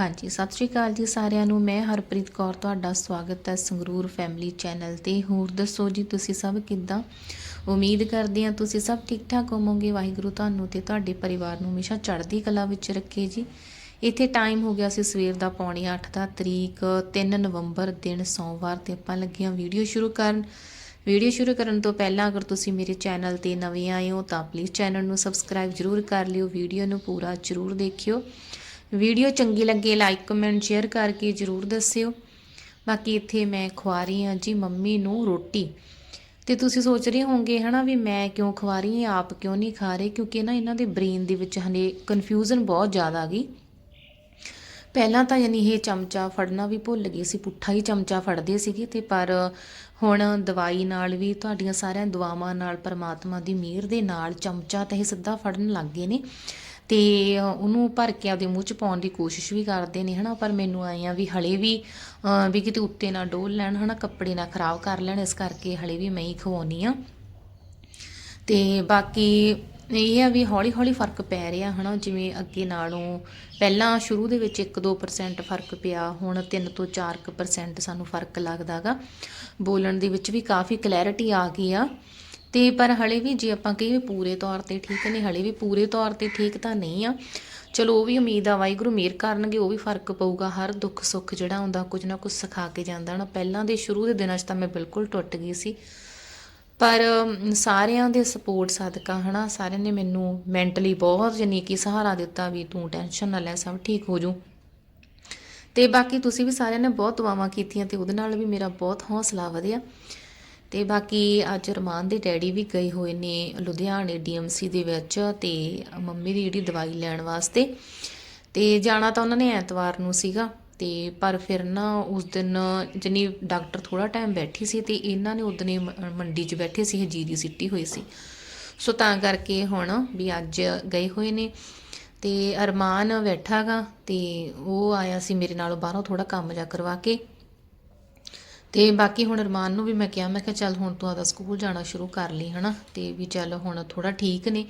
ਹਾਂਜੀ, ਸਤਿ ਸ਼੍ਰੀ ਅਕਾਲ ਜੀ ਸਾਰਿਆਂ ਨੂੰ। ਮੈਂ ਹਰਪ੍ਰੀਤ ਕੌਰ, ਤੁਹਾਡਾ ਸਵਾਗਤ ਹੈ ਸੰਗਰੂਰ ਫੈਮਿਲੀ ਚੈਨਲ ਤੇ। ਹੋਰ ਦੱਸੋ ਜੀ, ਤੁਸੀਂ ਸਭ ਕਿੱਦਾਂ? ਉਮੀਦ ਕਰਦੇ ਹਾਂ ਤੁਸੀਂ ਸਭ ਠੀਕ ਠਾਕ ਹੋਵੋਗੇ। ਵਾਹਿਗੁਰੂ ਤੁਹਾਨੂੰ ਤੇ ਤੁਹਾਡੇ ਪਰਿਵਾਰ ਨੂੰ ਹਮੇਸ਼ਾ ਚੜ੍ਹਦੀ ਕਲਾ ਵਿੱਚ ਰੱਖੇ ਜੀ। ਇੱਥੇ ਟਾਈਮ ਹੋ ਗਿਆ ਸੀ ਸਵੇਰ ਦਾ ਪੌਣੇ 8 ਦਾ, ਤਰੀਕ 3 ਨਵੰਬਰ ਦਿਨ ਸੋਮਵਾਰ ਤੇ ਆਪਾਂ ਲੱਗੇ ਹਾਂ ਵੀਡੀਓ ਸ਼ੁਰੂ ਕਰਨ। ਵੀਡੀਓ ਸ਼ੁਰੂ ਕਰਨ ਤੋਂ ਪਹਿਲਾਂ ਅਗਰ ਤੁਸੀਂ ਮੇਰੇ ਚੈਨਲ ਤੇ ਨਵੇਂ ਆਏ ਹੋ ਤਾਂ ਪਲੀਜ਼ ਚੈਨਲ ਨੂੰ ਸਬਸਕ੍ਰਾਈਬ ਜਰੂਰ ਕਰ ਲਿਓ। ਵੀਡੀਓ ਨੂੰ ਪੂਰਾ ਜਰੂਰ ਦੇਖਿਓ। ਵੀਡੀਓ ਚੰਗੀ ਲੱਗੇ ਲਾਈਕ ਕਮੈਂਟ ਸ਼ੇਅਰ ਕਰਕੇ ਜਰੂਰ ਦੱਸਿਓ। ਬਾਕੀ ਇੱਥੇ ਮੈਂ ਖਵਾ ਰਹੀ ਹਾਂ ਜੀ ਮੰਮੀ ਨੂੰ ਰੋਟੀ। ਤੇ ਤੁਸੀਂ ਸੋਚ ਰਹੇ ਹੋਵੋਗੇ, ਹਨਾ, ਵੀ ਮੈਂ ਕਿਉਂ ਖਵਾ ਰਹੀ ਹਾਂ, ਆਪ ਕਿਉਂ ਨਹੀਂ ਖਾ ਰਹੇ? ਕਿਉਂਕਿ ਨਾ ਇਹਨਾਂ ਦੇ ਬ੍ਰੇਨ ਦੇ ਵਿੱਚ ਹਲੇ ਕਨਫਿਊਜ਼ਨ ਬਹੁਤ ਜ਼ਿਆਦਾ ਆ ਗਈ। ਪਹਿਲਾਂ ਤਾਂ ਯਾਨੀ ਇਹ ਚਮਚਾ ਫੜਨਾ ਵੀ ਭੁੱਲ ਗਏ ਸੀ, ਪੁੱਠਾ ਹੀ ਚਮਚਾ ਫੜਦੇ ਸੀਗੇ ਤੇ ਪਰ ਹੁਣ ਦਵਾਈ ਨਾਲ ਵੀ ਤੁਹਾਡੀਆਂ ਸਾਰਿਆਂ ਦੁਆਵਾਂ ਨਾਲ, ਪਰਮਾਤਮਾ ਦੀ ਮਿਹਰ ਦੇ ਨਾਲ ਚਮਚਾ ਤਾਂ ਇਹ ਸਿੱਧਾ ਫੜਨ ਲੱਗ ਗਏ ਨੇ। ਤੇ ਉਹਨੂੰ ਭਰ ਕੇ ਆਪਦੇ ਮੂੰਹ ਚ ਪਾਉਣ ਦੀ ਕੋਸ਼ਿਸ਼ ਵੀ ਕਰਦੇ ਨੇ, ਹਨਾ, ਪਰ ਮੈਨੂੰ ਆਏ ਆ ਵੀ ਹਲੇ ਵੀ ਵੀ ਕਿਤੇ ਉੱਤੇ ਨਾ ਡੋਲ ਲੈਣ, ਹਨਾ, ਕੱਪੜੇ ਨਾ ਖਰਾਬ ਕਰ ਲੈਣ, ਇਸ ਕਰਕੇ ਹਲੇ ਵੀ ਮੈਂ ਹੀ ਖਵਾਉਣੀ ਆ। ਤੇ ਬਾਕੀ ਇਹ ਆ ਵੀ ਹੌਲੀ ਹੌਲੀ ਫ਼ਰਕ ਪੈ ਰਿਹਾ, ਹਨਾ, ਜਿਵੇਂ ਅੱਗੇ ਨਾਲੋਂ ਪਹਿਲਾਂ ਸ਼ੁਰੂ ਦੇ ਵਿੱਚ 1-2% ਫ਼ਰਕ ਪਿਆ, ਹੁਣ 3 ਤੋਂ 4% ਸਾਨੂੰ ਫ਼ਰਕ ਲੱਗਦਾਗਾ ਬੋਲਣ ਦੇ ਵਿੱਚ ਵੀ ਕਾਫੀ ਕਲੈਰਿਟੀ ਆ ਗਈ ਆ। ਤੇ ਪਰ ਹਲੇ ਵੀ ਜੇ ਆਪਾਂ ਕਹੀਏ ਪੂਰੇ ਤੌਰ ਤੇ ਠੀਕ ਨਹੀਂ ਹਲੇ ਵੀ ਪੂਰੇ ਤੌਰ ਤੇ ਠੀਕ ਤਾਂ ਨਹੀਂ ਆ। ਚਲੋ ਉਹ ਵੀ ਉਮੀਦ ਆ, ਵਾਹਿਗੁਰੂ ਮਿਹਰ ਕਰਨਗੇ, ਉਹ ਵੀ ਫ਼ਰਕ ਪਊਗਾ, ਹਰ ਦੁੱਖ ਸੁੱਖ ਜਿਹੜਾ ਹੁੰਦਾ ਕੁਝ ਨਾ ਕੁਝ ਸਿਖਾ ਕੇ ਜਾਂਦਾ ਨਾ ਪਹਿਲਾਂ ਦੇ ਸ਼ੁਰੂ ਦੇ ਦਿਨਾਂ 'ਚ ਤਾਂ ਮੈਂ ਬਿਲਕੁਲ ਟੁੱਟ ਗਈ ਸੀ। ਪਰ ਸਾਰਿਆਂ ਦੇ ਸਪੋਰਟ ਸਦਕਾ ਹਨਾ, ਸਾਰਿਆਂ ਨੇ ਮੈਨੂੰ ਮੈਂਟਲੀ ਬਹੁਤ ਯਾਨੀ ਕਿ ਸਹਾਰਾ ਦਿੱਤਾ ਵੀ ਤੂੰ ਟੈਨਸ਼ਨ ਨਾ ਲੈ, ਸਭ ਠੀਕ ਹੋ ਜੂ। ਤੇ ਬਾਕੀ ਤੁਸੀਂ ਵੀ ਸਾਰਿਆਂ ਨੇ ਬਹੁਤ ਦੁਆਵਾਂ ਕੀਤੀਆਂ ਤੇ ਉਹਦੇ ਨਾਲ ਵੀ ਮੇਰਾ ਬਹੁਤ ਹੌਸਲਾ ਵਧਿਆ। ਤੇ ਬਾਕੀ ਅੱਜ ਰਮਾਨ ਦੇ ਡੈਡੀ ਵੀ ਗਏ ਹੋਏ ਨੇ ਲੁਧਿਆਣੇ ਡੀਐਮਸੀ ਦੇ ਵਿੱਚ ਤੇ ਮੰਮੀ ਦੀ ਜਿਹੜੀ ਦਵਾਈ ਲੈਣ ਵਾਸਤੇ। ਤੇ ਜਾਣਾ ਤਾਂ ਉਹਨਾਂ ਨੇ ਐਤਵਾਰ ਨੂੰ ਸੀਗਾ ਤੇ ਪਰ ਫਿਰ ਨਾ ਉਸ ਦਿਨ ਜਨੀ ਡਾਕਟਰ ਥੋੜਾ ਟਾਈਮ ਬੈਠੀ ਸੀ ਤੇ ਇਹਨਾਂ ਨੇ ਉਦਨੇ ਮੰਡੀ 'ਚ ਬੈਠੇ ਸੀ, ਹਜੀਰੀ ਸਿੱਟੀ ਹੋਈ ਸੀ। ਸੋ ਤਾਂ ਕਰਕੇ ਹੁਣ ਵੀ ਅੱਜ ਗਏ ਹੋਏ ਨੇ ਤੇ ਅਰਮਾਨ ਬੈਠਾਗਾ ਤੇ ਉਹ ਆਇਆ ਸੀ ਮੇਰੇ ਨਾਲ ਬਾਹਰੋਂ ਥੋੜਾ ਕੰਮ ਜਾ ਕਰਵਾ ਕੇ। ਤੇ ਬਾਕੀ ਹੁਣ ਅਰਮਾਨ ਨੂੰ ਵੀ ਮੈਂ ਕਿਹਾ ਮੈਂ ਕਿਹਾ ਚੱਲ ਹੁਣ ਤੂੰ ਆਦਾ ਸਕੂਲ ਜਾਣਾ ਸ਼ੁਰੂ ਕਰ ਲਈ, ਹਨਾ? ਤੇ ਵੀ ਚੱਲ ਹੁਣ ਥੋੜਾ ਠੀਕ ਨੇ।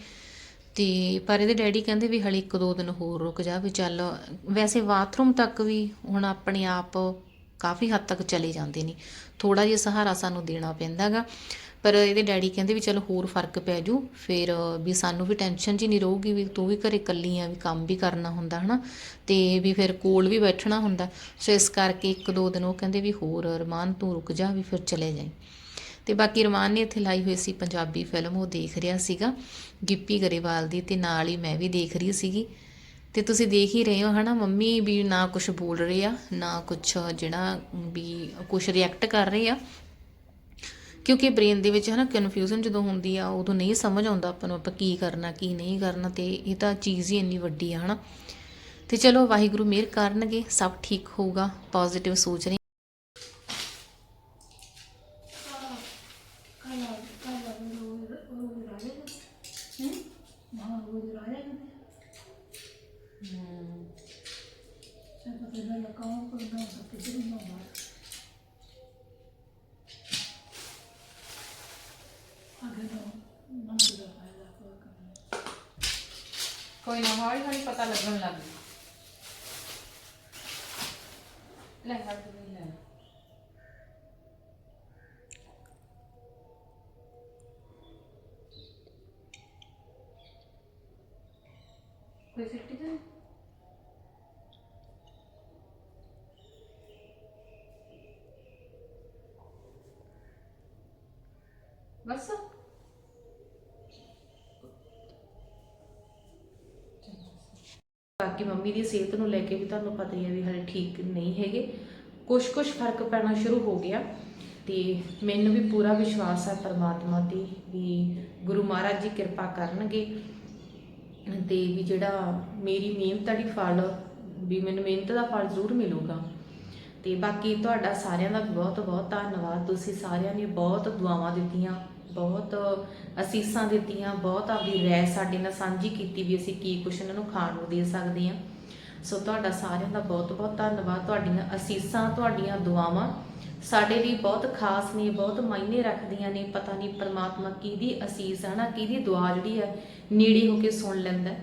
ਤੇ ਪਰ ਇਹਦੇ ਡੈਡੀ ਕਹਿੰਦੇ ਵੀ ਹਲੇ ਇੱਕ ਦੋ ਦਿਨ ਹੋਰ ਰੁਕ ਜਾ, ਵੀ ਚੱਲ ਵੈਸੇ ਬਾਥਰੂਮ ਤੱਕ ਵੀ ਹੁਣ ਆਪਣੇ ਆਪ ਕਾਫੀ ਹੱਦ ਤੱਕ ਚਲੇ ਜਾਂਦੇ ਨੇ। ਥੋੜਾ ਜਿਹਾ ਸਹਾਰਾ ਸਾਨੂੰ ਦੇਣਾ ਪੈਂਦਾਗਾ। ਪਰ ਇਹਦੇ ਡੈਡੀ ਕਹਿੰਦੇ ਵੀ ਚਲੋ ਹੋਰ ਫ਼ਰਕ ਪੈ ਜੂ, ਫਿਰ ਵੀ ਸਾਨੂੰ ਵੀ ਟੈਨਸ਼ਨ ਜੀ ਨਹੀਂ ਰਹੂਗੀ ਵੀ ਤੂੰ ਵੀ ਘਰੇ ਇਕੱਲੀ ਆ, ਵੀ ਕੰਮ ਵੀ ਕਰਨਾ ਹੁੰਦਾ, ਹਨਾ? ਤੇ ਵੀ ਫਿਰ ਕੋਲ ਵੀ ਬੈਠਣਾ ਹੁੰਦਾ। ਸੋ ਇਸ ਕਰਕੇ ਇੱਕ ਦੋ ਦਿਨ ਉਹ ਕਹਿੰਦੇ ਵੀ ਹੋਰ, ਰਮਾਨ ਤੂੰ ਰੁਕ ਜਾ, ਵੀ ਫਿਰ ਚਲੇ ਜਾਈਂ। ਤੇ ਬਾਕੀ ਰਮਾਨ ਨੇ ਇੱਥੇ ਲਾਈ ਹੋਈ ਸੀ ਪੰਜਾਬੀ ਫਿਲਮ, ਉਹ ਦੇਖ ਰਿਹਾ ਸੀਗਾ, ਗਿੱਪੀ ਗਰੇਵਾਲ ਦੀ, ਤੇ ਨਾਲ ਹੀ ਮੈਂ ਵੀ ਦੇਖ ਰਹੀ ਸੀਗੀ। ਤੇ ਤੁਸੀਂ ਦੇਖ ਹੀ ਰਹੇ ਹੋ, ਹਨਾ? ਮੰਮੀ ਵੀ ਨਾ ਕੁਝ ਬੋਲ ਰਹੇ ਆ, ਨਾ ਕੁਝ ਜਿਹੜਾ ਵੀ ਕੁਝ ਰਿਐਕਟ ਕਰ ਰਹੇ ਆ। ਕਿਉਂਕਿ ਬ੍ਰੇਨ ਦੇ ਵਿੱਚ ਹੈ ਨਾ ਕਨਫਿਊਜ਼ਨ ਜਦੋਂ ਹੁੰਦੀ ਆ, ਉਦੋਂ ਨਹੀਂ ਸਮਝ ਆਉਂਦਾ ਆਪਾਂ ਨੂੰ ਆਪਾਂ ਕੀ ਕਰਨਾ, ਕੀ ਨਹੀਂ ਕਰਨਾ ਤੇ ਇਹ ਤਾਂ ਚੀਜ਼ ਹੀ ਇੰਨੀ ਵੱਡੀ ਆ ਹਨਾ। ਤੇ ਚਲੋ ਵਾਹਿਗੁਰੂ ਮਿਹਰ ਕਰਨਗੇ, ਸਭ ਠੀਕ ਹੋਊਗਾ ਪੋਜ਼ਿਟਿਵ ਸੋਚ ਰਹੇ ਕੋਈ ਨਾ ਹੌਲੀ ਹੌਲੀ ਪਤਾ ਲੱਗਣ ਲੱਗ ਗਿਆ ਲੈ ਹੱਥ ਵੀ ਲੈ ਕੋਈ ਸਿੱਟੀ ਤਾਂ ਨਹੀਂ? ਬਸ ਬਾਕੀ ਮੰਮੀ ਦੀ ਸਿਹਤ ਨੂੰ ਲੈ ਕੇ ਵੀ ਤੁਹਾਨੂੰ ਪਤਾ ਹੀ ਹੈ ਵੀ ਹਲੇ ਠੀਕ ਨਹੀਂ ਹੈਗੇ। ਕੁਝ ਕੁਝ ਫ਼ਰਕ ਪੈਣਾ ਸ਼ੁਰੂ ਹੋ ਗਿਆ ਤੇ ਮੈਨੂੰ ਵੀ ਪੂਰਾ ਵਿਸ਼ਵਾਸ ਹੈ ਪਰਮਾਤਮਾ ਤੇ ਵੀ ਗੁਰੂ ਮਹਾਰਾਜ ਜੀ ਕਿਰਪਾ ਕਰਨਗੇ ਤੇ ਵੀ ਜਿਹੜਾ ਮੇਰੀ ਮਿਹਨਤ ਦੀ ਫਲ, ਵੀ ਮੈਨੂੰ ਮਿਹਨਤ ਦਾ ਫਲ ਜ਼ਰੂਰ ਮਿਲੂਗਾ। ਤੇ ਬਾਕੀ ਤੁਹਾਡਾ ਸਾਰਿਆਂ ਦਾ ਬਹੁਤ ਬਹੁਤ ਧੰਨਵਾਦ। ਤੁਸੀਂ ਸਾਰਿਆਂ ਨੇ ਬਹੁਤ ਦੁਆਵਾਂ ਦਿੱਤੀਆਂ। ਬਹੁਤ ਅਸੀਸਾਂ ਦਿੱਤੀਆਂ, ਬਹੁਤ ਆਪਦੀ ਰਾਏ ਸਾਡੇ ਨਾਲ ਸਾਂਝੀ ਕੀਤੀ ਵੀ ਅਸੀਂ ਕੀ ਕੁਛ ਇਹਨਾਂ ਨੂੰ ਖਾਣ ਨੂੰ ਦੇ ਸਕਦੇ ਹਾਂ। ਸੋ ਤੁਹਾਡਾ ਸਾਰਿਆਂ ਦਾ ਬਹੁਤ ਬਹੁਤ ਧੰਨਵਾਦ, ਤੁਹਾਡੀਆਂ ਅਸੀਸਾਂ, ਤੁਹਾਡੀਆਂ ਦੁਆਵਾਂ ਸਾਡੇ ਲਈ ਬਹੁਤ ਖਾਸ ਨੇ, ਬਹੁਤ ਮਾਇਨੇ ਰੱਖਦੀਆਂ ਨੇ। ਪਤਾ ਨਹੀਂ ਪ੍ਰਮਾਤਮਾ ਕਿਹਦੀ ਅਸੀਸ ਹੈ ਨਾ, ਕਿਹਦੀ ਦੁਆ ਜਿਹੜੀ ਹੈ, ਨੇੜੇ ਹੋ ਕੇ ਸੁਣ ਲੈਂਦਾ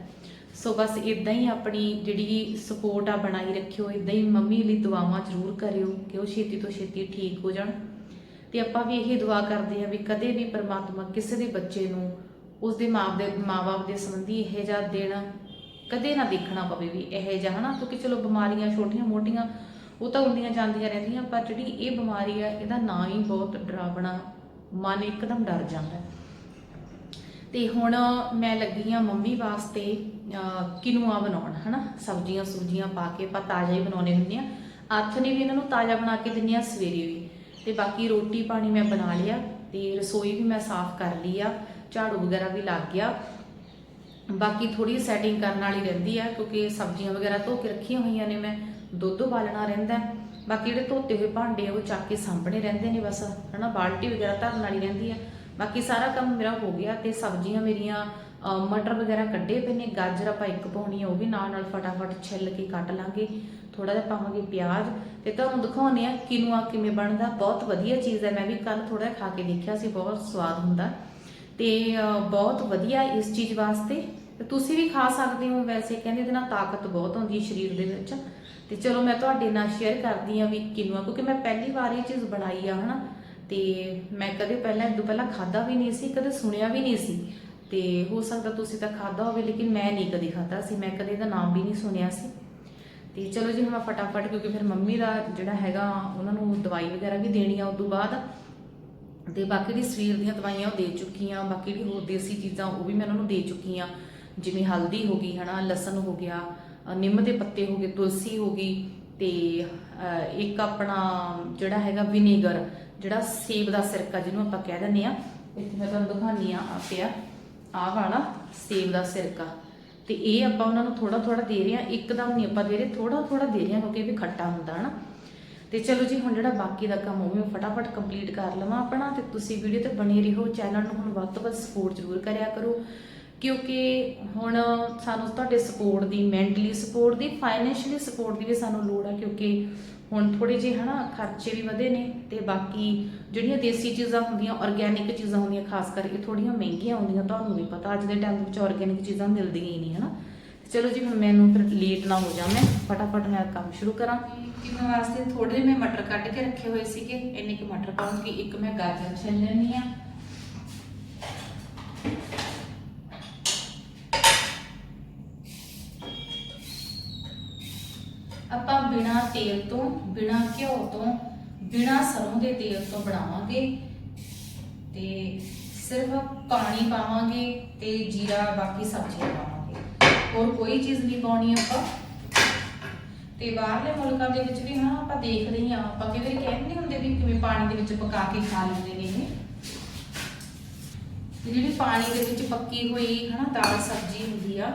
ਸੋ ਬਸ ਇਦਾਂ ਹੀ ਆਪਣੀ ਜਿਹੜੀ ਸਪੋਰਟ ਆ ਬਣਾਈ ਰੱਖਿਓ ਇਦਾਂ ਹੀ ਮੰਮੀ ਲਈ ਦੁਆਵਾਂ ਜ਼ਰੂਰ ਕਰਿਓ, ਕਿ ਉਹ ਛੇਤੀ ਤੋਂ ਛੇਤੀ ਠੀਕ ਹੋ ਜਾਣ। ਤੇ ਆਪਾਂ ਵੀ ਇਹੀ ਦੁਆ ਕਰਦੇ ਹਾਂ ਵੀ ਕਦੇ ਵੀ ਪਰਮਾਤਮਾ ਕਿਸੇ ਦੇ ਬੱਚੇ ਨੂੰ ਉਸ ਦੇ ਮਾਂ ਦੇ ਮਾਪੇ ਦੇ ਸੰਬੰਧੀ ਇਹ ਜਿਹਾ ਦੇਣਾ ਕਦੇ ਨਾ ਦੇਖਣਾ ਪਵੇ ਵੀ ਇਹ ਜਿਹਾ ਹਨਾ? ਕਿਉਂਕਿ ਚਲੋ ਬਿਮਾਰੀਆਂ ਛੋਟੀਆਂ ਮੋਟੀਆਂ ਉਹ ਤਾਂ ਹੁੰਦੀਆਂ ਜਾਂਦੀਆਂ ਰਹਿੰਦੀਆਂ ਪਰ ਜਿਹੜੀ ਇਹ ਬਿਮਾਰੀ ਆ ਇਹਦਾ ਨਾਂ ਹੀ ਬਹੁਤ ਡਰਾਵਣਾ ਮਨ ਇੱਕਦਮ ਡਰ ਜਾਂਦਾ ਤੇ ਹੁਣ ਮੈਂ ਲੱਗੀ ਆ ਮੰਮੀ ਵਾਸਤੇ ਅਹ, ਕਿਨੂਆ ਬਣਾਉਣ ਹਨਾ? ਸਬਜ਼ੀਆਂ ਸੁਬਜ਼ੀਆਂ ਪਾ ਕੇ ਆਪਾਂ ਤਾਜ਼ਾ ਹੀ ਬਣਾਉਣੇ ਹੁੰਦੇ ਆ ਅੱਠ ਨੇ ਵੀ ਇਹਨਾਂ ਨੂੰ ਤਾਜ਼ਾ ਬਣਾ ਕੇ ਦਿੰਨੀ ਆ ਸਵੇਰੇ ਵੀ। ਤੇ ਬਾਕੀ ਰੋਟੀ ਪਾਣੀ ਮੈਂ ਬਣਾ ਲਿਆ ਤੇ ਰਸੋਈ ਵੀ ਮੈਂ ਸਾਫ਼ ਕਰ ਲਈ ਆ, ਝਾੜੂ ਵਗੈਰਾ ਵੀ ਲੱਗ ਗਿਆ। ਬਾਕੀ ਥੋੜੀ ਸੈਟਿੰਗ ਕਰਨ ਵਾਲੀ ਰਹਿੰਦੀ ਆ, ਕਿਉਂਕਿ ਸਬਜ਼ੀਆਂ ਵਗੈਰਾ ਧੋ ਕੇ ਰੱਖੀਆਂ ਹੋਈਆਂ ਨੇ ਮੈਂ, ਦੁੱਧ ਉਬਾਲਣਾ ਰਹਿੰਦਾ। ਬਾਕੀ ਜਿਹੜੇ ਧੋਤੇ ਹੋਏ ਭਾਂਡੇ ਆ, ਉਹ ਚੱਕ ਕੇ ਸਾਹਮਣੇ ਰਹਿੰਦੇ ਨੇ ਬਸ, ਹਨਾ, ਬਾਲਟੀ ਵਗੈਰਾ ਧਰਨ ਵਾਲੀ ਰਹਿੰਦੀ ਆ। ਬਾਕੀ ਸਾਰਾ ਕੰਮ ਮੇਰਾ ਹੋ ਗਿਆ ਤੇ ਸਬਜ਼ੀਆਂ ਮੇਰੀਆਂ ਮਟਰ ਵਗੈਰਾ ਕੱਢੇ ਪਏ ਨੇ, ਗਾਜਰ ਆਪਾਂ ਇੱਕ ਪਾਉਣੀ ਆ, ਉਹ ਵੀ ਨਾਲ ਨਾਲ ਫਟਾਫਟ ਛਿੱਲ ਕੇ ਕੱਟ ਲਾਂਗੇ। ਥੋੜਾ ਜਿਹਾ ਪਾਵਾਂਗੇ ਪਿਆਜ਼ ਤੇ ਤੁਹਾਨੂੰ ਦਿਖਾਉਂਦੇ ਆ ਕਿਨੂਆ ਕਿਵੇਂ ਬਣਦਾ। ਬਹੁਤ ਵਧੀਆ ਚੀਜ਼ ਹੈ। ਮੈਂ ਵੀ ਕੱਲ ਥੋੜਾ ਖਾ ਕੇ ਦੇਖਿਆ ਸੀ, ਬਹੁਤ ਸਵਾਦ ਹੁੰਦਾ। ਤੇ ਬਹੁਤ ਵਧੀਆ ਇਸ ਚੀਜ਼ ਵਾਸਤੇ। ਤੇ ਤੁਸੀਂ ਵੀ ਖਾ ਸਕਦੇ ਹੋ। ਵੈਸੇ ਕਹਿੰਦੇ ਇਹਦੇ ਨਾਲ ਤਾਕਤ ਬਹੁਤ ਹੁੰਦੀ ਹੈ ਸਰੀਰ ਦੇ ਵਿੱਚ। ਤੇ ਚਲੋ ਮੈਂ ਤੁਹਾਡੇ ਨਾਲ ਸ਼ੇਅਰ ਕਰਦੀ ਆ ਵੀ ਕਿਨੂਆ, ਕਿਉਂਕਿ ਮੈਂ ਪਹਿਲੀ ਵਾਰ ਇਹ ਚੀਜ਼ ਬਣਾਈ ਆ, ਹਨਾ। ਤੇ ਮੈਂ ਕਦੇ ਪਹਿਲਾਂ, ਇਦੋਂ ਪਹਿਲਾਂ ਖਾਦਾ ਵੀ ਨਹੀਂ ਸੀ, ਕਦੇ ਸੁਣਿਆ ਵੀ ਨਹੀਂ ਸੀ। ਤੇ ਹੋ ਸਕਦਾ ਤੁਸੀਂ ਤਾਂ ਖਾਦਾ ਹੋਵੇ, ਲੇਕਿਨ ਮੈਂ ਨਹੀਂ ਕਦੇ ਖਾਦਾ ਸੀ। ਮੈਂ ਕਦੇ ਇਹਦਾ ਨਾਮ ਵੀ ਨਹੀਂ ਸੁਣਿਆ ਸੀ। ਤੇ ਚਲੋ ਜੀ ਹੁਣ ਫਟਾਫਟ, ਕਿਉਂਕਿ ਫਿਰ ਮੰਮੀ ਦਾ ਜਿਹੜਾ ਹੈਗਾ, ਉਹਨਾਂ ਨੂੰ ਦਵਾਈ ਵਗੈਰਾ ਵੀ ਦੇਣੀ ਆ ਉਸ ਤੋਂ ਬਾਅਦ। ਤੇ ਬਾਕੀ ਦੀ ਸਰੀਰ ਦੀਆਂ ਦਵਾਈਆਂ ਉਹ ਦੇ ਚੁੱਕੀ ਆ, ਬਾਕੀ ਦੀ ਹੋਰ ਦੇਸੀ ਚੀਜ਼ਾਂ ਉਹ ਵੀ ਮੈਂ ਉਹਨਾਂ ਨੂੰ ਦੇ ਚੁੱਕੀ ਆ। ਜਿਵੇਂ ਹਲਦੀ ਹੋ ਗਈ, ਹਨਾ, ਲਸਣ ਹੋ ਗਿਆ ਨਿੰਮ ਦੇ ਪੱਤੇ ਹੋ ਗਏ, ਤੁਲਸੀ ਹੋ ਗਈ, ਤੇ ਇੱਕ ਆਪਣਾ ਜਿਹੜਾ ਹੈਗਾ ਵਿਨੇਗਰ, ਜਿਹੜਾ ਸੇਬ ਦਾ ਸਿਰਕਾ ਜਿਹਨੂੰ ਆਪਾਂ ਕਹਿ ਦਿੰਦੇ ਆ, ਇੱਥੇ ਮੈਂ ਤੁਹਾਨੂੰ ਦਿਖਾਉਂਦੀ ਆ ਆ ਪਿਆ ਆਹ ਵਾਲਾ ਸੇਬ ਦਾ ਸਿਰਕਾ। ਤੇ ਇਹ ਆਪਾਂ ਉਹਨਾਂ ਨੂੰ ਥੋੜਾ ਥੋੜਾ ਦੇ ਰਹੇ ਆ ਇੱਕਦਮ ਨਹੀਂ ਆਪਾਂ ਦੇ ਰਹੇ ਥੋੜਾ ਥੋੜਾ ਦੇ ਰਹੇ ਆ ਕਿਉਂਕਿ ਇਹ ਵੀ ਖੱਟਾ ਹੁੰਦਾ ਹਨਾ। ਤੇ ਚਲੋ ਜੀ, ਹੁਣ ਜਿਹੜਾ ਬਾਕੀ ਦਾ ਕੰਮ ਉਹ ਵੀ ਮੈਂ ਫਟਾਫਟ ਕੰਪਲੀਟ ਕਰ ਲਵਾਂ ਆਪਣਾ ਤੇ ਤੁਸੀਂ ਵੀਡੀਓ ਤੇ ਬਣੇ ਰਹੋ ਚੈਨਲ ਨੂੰ ਹੁਣ ਵੱਧ ਤੋਂ ਵੱਧ ਸਪੋਰਟ ਜ਼ਰੂਰ ਕਰਿਆ ਕਰੋ। ਕਿਉਂਕਿ ਹੁਣ ਸਾਨੂੰ ਤੁਹਾਡੇ ਸਪੋਰਟ ਦੀ ਮੈਂਟਲੀ ਸਪੋਰਟ ਦੀ ਫਾਈਨੈਂਸ਼ੀਅਲੀ ਸਪੋਰਟ ਦੀ ਵੀ ਸਾਨੂੰ ਲੋੜ ਆ ਕਿਉਂਕਿ ਹੁਣ ਥੋੜੇ ਜਿਹੇ, ਹਨਾ, ਖਰਚੇ ਵੀ ਵਧੇ ਨੇ ਤੇ ਬਾਕੀ ਜਿਹੜੀਆਂ ਦੇਸੀ ਚੀਜ਼ਾਂ ਹੁੰਦੀਆਂ ਆਰਗੈਨਿਕ ਚੀਜ਼ਾਂ ਹੁੰਦੀਆਂ, ਖਾਸ ਕਰਕੇ ਥੋੜੀਆਂ ਮਹਿੰਗੀਆਂ ਹੁੰਦੀਆਂ, ਤੁਹਾਨੂੰ ਵੀ ਪਤਾ, ਅੱਜ ਦੇ ਟਾਈਮ ਵਿੱਚ ਆਰਗੈਨਿਕ ਚੀਜ਼ਾਂ ਮਿਲਦੀਆਂ ਹੀ ਨਹੀਂ, ਹਨਾ। ਚਲੋ ਜੀ, ਹੁਣ ਮੈਨੂੰ ਫਿਰ ਲੇਟ ਨਾ ਹੋ ਜਾ ਮੈਂ ਫਟਾਫਟ ਮੈਂ ਕੰਮ ਸ਼ੁਰੂ ਕਰਾਂ। ਕਿੰਨਾ ਵਾਸਤੇ? ਥੋੜੇ ਜਿਹੇ ਮੈਂ ਮਟਰ ਕੱਢ ਕੇ ਰੱਖੇ ਹੋਏ ਸੀਗੇ, ਇੰਨੇ ਕਿ ਮਟਰ ਪਾਉਂਗੀ, ਇੱਕ ਮੈਂ ਗਾਜਰ ਛਿੱਲ ਲੈਣੀ ਆ ਤੇਲ ਤੋਂ ਬਿਨਾ ਘਿਓ ਤੋਂ ਬਿਨਾ ਸਰੋਂ ਦੇ ਤੇਲ ਤੋਂ ਬਣਾਵਾਂਗੇ ਤੇ ਸਿਰਫ ਪਾਣੀ ਪਾਵਾਂਗੇ ਤੇ ਜੀਰਾ, ਬਾਕੀ ਸਬਜ਼ੀਆਂ ਪਾਵਾਂਗੇ। ਹੋਰ ਕੋਈ ਚੀਜ਼ ਨਹੀਂ ਪਾਉਣੀ ਆਪਾਂ। ਤੇ ਬਾਹਰਲੇ ਮੁਲਕਾਂ ਦੇ ਵਿੱਚ ਵੀ ਹਾਂ, ਆਪਾਂ ਦੇਖਦੇ ਹੀ ਆ ਆਪਾਂ ਕਈ ਵਾਰੀ ਕਹਿੰਦੇ ਹੁੰਦੇ ਵੀ ਕਿਵੇਂ ਪਾਣੀ ਦੇ ਵਿੱਚ ਪਕਾ ਕੇ ਖਾ ਲੈਂਦੇ ਨੇ ਇਹ। ਜਿਹੜੀ ਪਾਣੀ ਦੇ ਵਿੱਚ ਪੱਕੀ ਹੋਈ ਹਨਾ, ਦਾਲ ਸਬਜ਼ੀ ਹੁੰਦੀ ਆ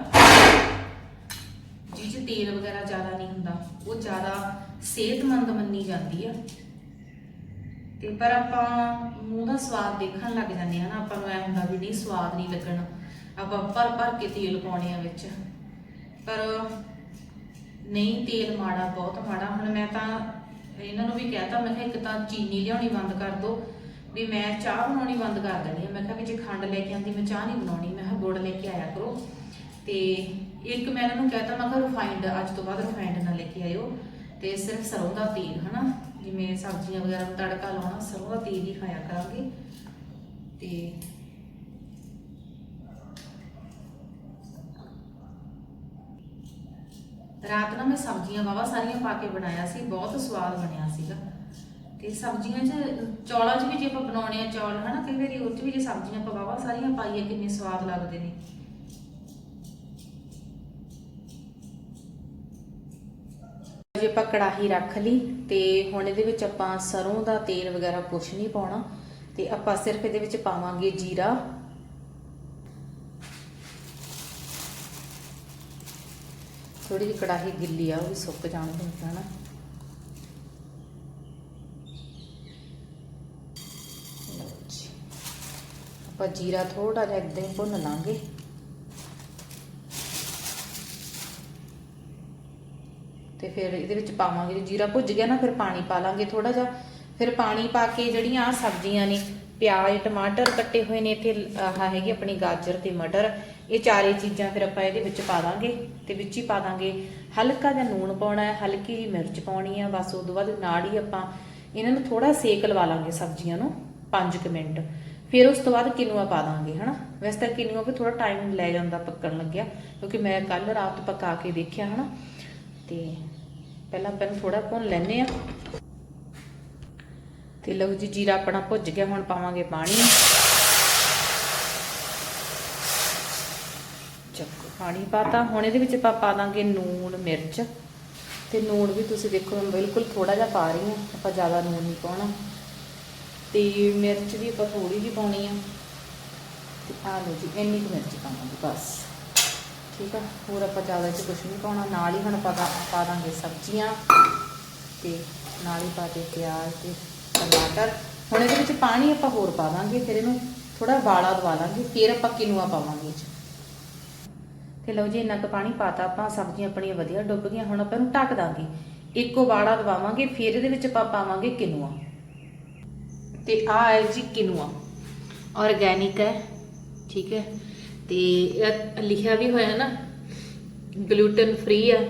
ਜਿਹ 'ਚ ਤੇਲ ਵਗੈਰਾ ਜ਼ਿਆਦਾ ਨਹੀਂ ਹੁੰਦਾ, ਉਹ ਜ਼ਿਆਦਾ ਸਿਹਤਮੰਦ ਮੰਨੀ ਜਾਂਦੀ ਆ। ਤੇ ਪਰ ਆਪਾਂ ਮੂੰਹ ਦਾ ਸਵਾਦ ਦੇਖਣ ਲੱਗ ਜਾਂਦੇ ਆ ਨਾ, ਆਪਾਂ ਨੂੰ ਐ ਹੁੰਦਾ ਵੀ ਨਹੀਂ, ਸਵਾਦ ਨਹੀਂ ਲੱਗਣਾ। ਆਪਾਂ ਭਰ ਭਰ ਕੇ ਤੇਲ ਪਾਉਣੇ ਆ ਵਿੱਚ। ਪਰ ਨਹੀਂ, ਤੇਲ ਮਾੜਾ, ਬਹੁਤ ਮਾੜਾ। ਹੁਣ ਮੈਂ ਤਾਂ ਇਹਨਾਂ ਨੂੰ ਵੀ ਕਹਿਤਾ, ਮੈਂ ਕਿਹਾ ਇੱਕ ਤਾਂ ਚੀਨੀ ਲਿਆਉਣੀ ਬੰਦ ਕਰ ਦੋ। ਵੀ ਮੈਂ ਚਾਹ ਬਣਾਉਣੀ ਬੰਦ ਕਰ ਦੇਣੀ ਆ। ਮੈਂ ਕਿਹਾ ਵੀ ਜੇ ਖੰਡ ਲੈ ਕੇ ਆਂਦੀ ਮੈਂ ਚਾਹ ਨਹੀਂ ਬਣਾਉਣੀ। ਮੈਂ ਕਿਹਾ ਗੁੜ ਲੈ ਕੇ ਆਇਆ ਕਰੋ। ਤੇ ਇੱਕ ਮੈਂ ਇਹਨਾਂ ਨੂੰ ਕਹਿਤਾ ਮੈਂ ਕਿਹਾ ਰਿਫਾਈਂਡ ਅੱਜ ਤੋਂ ਬਾਅਦ ਰਿਫਾਈਂਡ ਨਾ ਲੈ ਕੇ ਆਇਓ। ਤੇ ਸਿਰਫ ਸਰੋਂ ਦਾ ਤੇਲ, ਹਨਾ? ਜਿਵੇਂ ਸਬਜ਼ੀਆਂ ਵਗੈਰਾ ਨੂੰ ਤੜਕਾ ਲਾਉਣਾ, ਸਰੋਂ ਦਾ ਤੇਲ ਹੀ ਖਾਇਆ ਕਰਾਂਗੇ। ਤੇ ਰਾਤ ਨੂੰ ਮੈਂ ਸਬਜ਼ੀਆਂ ਵਾਵਾ ਸਾਰੀਆਂ ਪਾ ਕੇ ਬਣਾਇਆ ਸੀ, ਬਹੁਤ ਸਵਾਦ ਬਣਿਆ ਸੀਗਾ। ਤੇ ਸਬਜ਼ੀਆਂ 'ਚ, ਚੌਲਾਂ 'ਚ ਵੀ ਜੇ ਆਪਾਂ ਬਣਾਉਣੇ ਆ ਚੌਲ, ਹਨਾ? ਕਈ ਵਾਰੀ ਉਹ 'ਚ ਵੀ ਜੇ ਸਬਜ਼ੀਆਂ ਆਪਾਂ ਵਾਵਾ ਸਾਰੀਆਂ ਪਾਈਏ, ਕਿੰਨੇ ਸਵਾਦ ਲੱਗਦੇ ਨੇ। ਜੇ ਆਪਾਂ ਕੜਾਹੀ ਰੱਖ ਲਈ ਤੇ ਹੁਣ ਇਹਦੇ ਵਿੱਚ ਆਪਾਂ ਸਰੋਂ ਦਾ ਤੇਲ ਵਗੈਰਾ ਕੁਛ ਨਹੀਂ ਪਾਉਣਾ ਤੇ ਆਪਾਂ ਸਿਰਫ ਇਹਦੇ ਵਿੱਚ ਪਾਵਾਂਗੇ ਜੀਰਾ। ਥੋੜੀ ਜਿਹੀ ਕੜਾਹੀ ਗਿੱਲੀ ਆ, ਉਹ ਵੀ ਸੁੱਕ ਜਾਣ ਦਿੰਦਾ ਨਾ ਆਪਾਂ ਜੀਰਾ ਥੋੜਾ ਜਿਹਾ ਏਦਾਂ ਹੀ ਭੁੰਨ ਲਾਂਗੇ। ਤੇ ਫਿਰ ਇਹਦੇ ਵਿੱਚ ਪਾਵਾਂਗੇ, ਜੇ ਜੀਰਾ ਭੁੱਜ ਗਿਆ ਨਾ, ਫਿਰ ਪਾਣੀ ਪਾ ਲਾਂਗੇ ਥੋੜਾ ਜਿਹਾ। ਫਿਰ ਪਾਣੀ ਪਾ ਕੇ ਜਿਹੜੀਆਂ ਆ ਸਬਜ਼ੀਆਂ ਨੇ, ਪਿਆਜ਼, ਟਮਾਟਰ ਕੱਟੇ ਹੋਏ ਨੇ ਇੱਥੇ, ਆਹ ਹੈਗੇ ਆਪਣੀ ਗਾਜਰ ਤੇ ਮਟਰ। ਇਹ ਚਾਰੇ ਚੀਜ਼ਾਂ ਫਿਰ ਆਪਾਂ ਇਹਦੇ ਵਿੱਚ ਪਾ ਦਾਂਗੇ ਤੇ ਵਿੱਚ ਹੀ ਪਾ ਦਾਂਗੇ। ਹਲਕਾ ਜਿਹਾ ਨੂਣ ਪਾਉਣਾ ਹੈ, ਹਲਕੀ ਜਿਹੀ ਮਿਰਚ ਪਾਉਣੀ ਹੈ ਬਸ ਉਸ ਤੋਂ ਬਾਅਦ ਨਾਲ ਹੀ ਆਪਾਂ ਇਹਨਾਂ ਨੂੰ ਥੋੜਾ ਸੇਕ ਲਵਾ ਲਾਂਗੇ ਸਬਜ਼ੀਆਂ ਨੂੰ 5 ਮਿੰਟ। ਫਿਰ ਉਸ ਤੋਂ ਬਾਅਦ ਕਿਨੂਆ ਪਾ ਦਾਂਗੇ, ਹਨਾ? ਵੈਸੇ ਤਾਂ ਕਿਨੂਆ ਵੀ ਥੋੜਾ ਟਾਈਮ ਲੈ ਜਾਂਦਾ ਪੱਕਣ ਲੱਗਿਆ, ਕਿਉਂਕਿ ਮੈਂ ਕੱਲ ਰਾਤ ਪਕਾ ਕੇ ਦੇਖਿਆ, ਹਨਾ? ਤੇ ਪਹਿਲਾਂ ਆਪਾਂ ਨੂੰ ਥੋੜਾ ਭੁੰਨ ਲੈਨੇ ਆ ਤੇ ਲਓ ਜੀ, ਜੀਰਾ ਆਪਣਾ ਭੁੱਜ ਗਿਆ, ਹੁਣ ਪਾਵਾਂਗੇ ਪਾਣੀ। ਚੱਕੋ, ਪਾਣੀ ਪਾਤਾ। ਹੁਣ ਇਹਦੇ ਵਿੱਚ ਆਪਾਂ ਪਾ ਦਾਂਗੇ ਨੂਣ, ਮਿਰਚ। ਤੇ ਨੂਣ ਵੀ ਤੁਸੀਂ ਦੇਖੋ ਮੈਂ ਬਿਲਕੁਲ ਥੋੜਾ ਜਿਹਾ ਪਾ ਰਹੀ ਹਾਂ। ਆਪਾਂ ਜ਼ਿਆਦਾ ਨੂਣ ਨਹੀਂ ਪਾਉਣਾ। ਤੇ ਮਿਰਚ ਵੀ ਆਪਾਂ ਥੋੜੀ ਜਿਹੀ ਪਾਉਣੀ ਆ। ਤੇ ਆ ਲਓ ਜੀ, ਇੰਨੀ ਮਿਰਚ ਪਾਵਾਂਗੇ, ਬਸ। ਠੀਕ ਆ? ਹੋਰ ਆਪਾਂ ਜ਼ਿਆਦਾ ਚ ਕੁਝ ਨਹੀਂ ਪਾਉਣਾ। ਨਾਲ ਹੀ ਹੁਣ ਪਾ ਪਾ ਦਾਂਗੇ ਸਬਜ਼ੀਆਂ ਤੇ ਨਾਲ ਹੀ ਪਾ ਦੇ ਪਿਆਜ਼ ਤੇ ਟਮਾਟਰ। ਹੁਣ ਇਹਦੇ ਵਿੱਚ ਪਾਣੀ ਆਪਾਂ ਹੋਰ ਪਾ ਦਾਂਗੇ, ਫਿਰ ਇਹਨੂੰ ਥੋੜਾ ਵਾਲਾ ਦਵਾ ਲਾਂਗੇ ਫਿਰ ਆਪਾਂ ਕਿਨੂਆ ਪਾਵਾਂਗੇ ਇਹ 'ਚ। ਤੇ ਲਓ ਜੀ, ਇੰਨਾ ਕੁ ਪਾਣੀ ਪਾਤਾ ਆਪਾਂ, ਸਬਜ਼ੀਆਂ ਆਪਣੀਆਂ ਵਧੀਆ ਡੁੱਬ ਗਈਆਂ, ਹੁਣ ਆਪਾਂ ਇਹਨੂੰ ਢੱਕ ਦਾਂਗੇ। ਇੱਕੋ ਵਾਲਾ ਦਵਾਵਾਂਗੇ, ਫਿਰ ਇਹਦੇ ਵਿੱਚ ਆਪਾਂ ਪਾਵਾਂਗੇ ਕਿਨੂਆ। ਤੇ ਆ ਹੈ ਜੀ ਕਿਨੂਆ। ਆਰਗੈਨਿਕ ਹੈ, ਠੀਕ ਹੈ। ਤੇ ਇਹ ਲਿਖਿਆ ਵੀ ਹੋਇਆ ਨਾ ਗਲੂਟਨ ਫ੍ਰੀ ਹੈ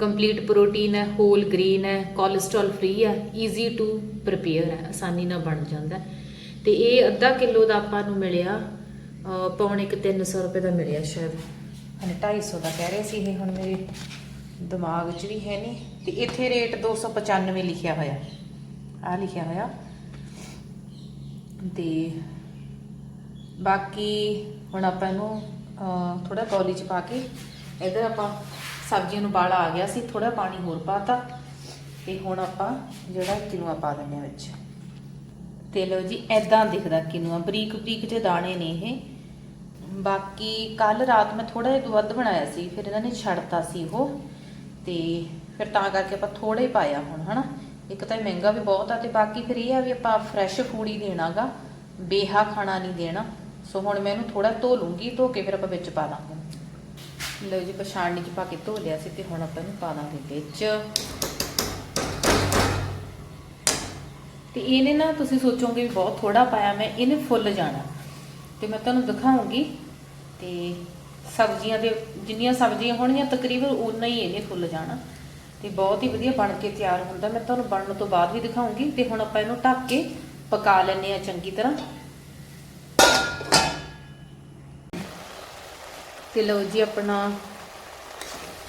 ਕੰਪਲੀਟ ਪ੍ਰੋਟੀਨ ਹੈ ਹੋਲ ਗ੍ਰੀਨ ਹੈ ਕੋਲੇਸਟ੍ਰੋਲ ਫ੍ਰੀ ਹੈ ਈਜ਼ੀ ਟੂ ਪ੍ਰਿਪੇਅਰ ਹੈ, ਆਸਾਨੀ ਨਾਲ ਬਣ ਜਾਂਦਾ ਹੈ। ਤੇ ਇਹ ਅੱਧਾ ਕਿਲੋ ਦਾ ਆਪਾਂ ਨੂੰ ਮਿਲਿਆ, ਅਹ ਪੌਣੇ ਕੁ 300 ਰੁਪਏ ਦਾ ਮਿਲਿਆ ਸ਼ਾਇਦ। ਹਨੇ 250 ਦਾ ਕਹਿ ਰਹੇ ਸੀ ਇਹ, ਹੁਣ ਮੇਰੇ ਦਿਮਾਗ 'ਚ ਵੀ ਹੈ ਨਹੀਂ। ਤੇ ਇੱਥੇ ਰੇਟ 295 ਲਿਖਿਆ ਹੋਇਆ। ਆ ਲਿਖਿਆ ਹੋਇਆ। ਤੇ ਬਾਕੀ ਹੁਣ ਆਪਾਂ ਇਹਨੂੰ ਥੋੜਾ ਕੌਲੀ 'ਚ ਪਾ ਕੇ ਇਧਰ ਆਪਾਂ ਸਬਜ਼ੀਆਂ ਨੂੰ ਬਾਲਾ ਆ ਗਿਆ ਸੀ ਥੋੜਾ ਪਾਣੀ ਹੋਰ ਪਾਤਾ ਤੇ। ਹੁਣ ਆਪਾਂ ਜਿਹੜਾ ਕਿਨੂਆ ਪਾ ਦਿੰਦੇ ਆ ਵਿੱਚ। ਤੇ ਲਓ ਜੀ ਐਦਾਂ ਦਿਖਦਾ ਕਿਨੂਆ। ਬਰੀਕ ਬਰੀਕ ਜਿਹੇ ਦਾਣੇ ਨੇ ਇਹ। ਬਾਕੀ ਕੱਲ ਰਾਤ ਮੈਂ ਥੋੜਾ ਜਿਹਾ ਵੱਧ ਬਣਾਇਆ ਸੀ, ਫਿਰ ਇਹਨਾਂ ਨੇ ਛੱਡਤਾ ਸੀ ਉਹ। ਤੇ ਫਿਰ ਤਾਂ ਕਰਕੇ ਆਪਾਂ ਥੋੜਾ ਹੀ ਪਾਇਆ ਹੁਣ, ਹਨਾ। ਇੱਕ ਤਾਂ ਇਹ ਮਹਿੰਗਾ ਵੀ ਬਹੁਤ ਆ, ਤੇ ਬਾਕੀ ਫਿਰ ਇਹ ਆ ਵੀ ਆਪਾਂ ਫਰੈਸ਼ ਫੂਡ ਹੀ ਦੇਣਾਗਾ। ਬੇਹਾ ਖਾਣਾ ਨਹੀਂ ਦੇਣਾ। ਸੋ ਹੁਣ ਮੈਂ ਇਹਨੂੰ ਥੋੜਾ ਧੋ ਲੂੰਗੀ, ਧੋ ਕੇ ਫਿਰ ਆਪਾਂ ਵਿੱਚ ਪਾ ਦਾਂਗੇ। ਲਓ ਜੀ, ਪਛਾਣਨੀ ਚ ਪਾ ਕੇ ਧੋ ਲਿਆ ਸੀ ਤੇ ਹੁਣ ਆਪਾਂ ਇਹਨੂੰ ਪਾ ਦਾਂਗੇ ਵਿੱਚ। ਤੇ ਇਹਨੇ ਨਾ, ਤੁਸੀਂ ਸੋਚੋਗੇ ਵੀ ਬਹੁਤ ਥੋੜਾ ਪਾਇਆ ਮੈਂ, ਇਹਨੇ ਫੁੱਲ ਜਾਣਾ। ਤੇ ਮੈਂ ਤੁਹਾਨੂੰ ਦਿਖਾਉਂਗੀ ਤੇ ਸਬਜ਼ੀਆਂ ਦੇ, ਜਿੰਨੀਆਂ ਸਬਜ਼ੀਆਂ ਹੋਣਗੀਆਂ, ਤਕਰੀਬਨ ਉਨਾ ਹੀ ਇਹਨੇ ਫੁੱਲ ਜਾਣਾ। ਤੇ ਬਹੁਤ ਹੀ ਵਧੀਆ ਬਣ ਕੇ ਤਿਆਰ ਹੁੰਦਾ। ਮੈਂ ਤੁਹਾਨੂੰ ਬਣਨ ਤੋਂ ਬਾਅਦ ਵੀ ਦਿਖਾਉਂਗੀ ਤੇ ਹੁਣ ਆਪਾਂ ਇਹਨੂੰ ਢੱਕ ਕੇ ਪਕਾ ਲੈਣੇ ਆ ਚੰਗੀ ਤਰ੍ਹਾਂ। ਤੇ ਲਓ ਜੀ ਆਪਣਾ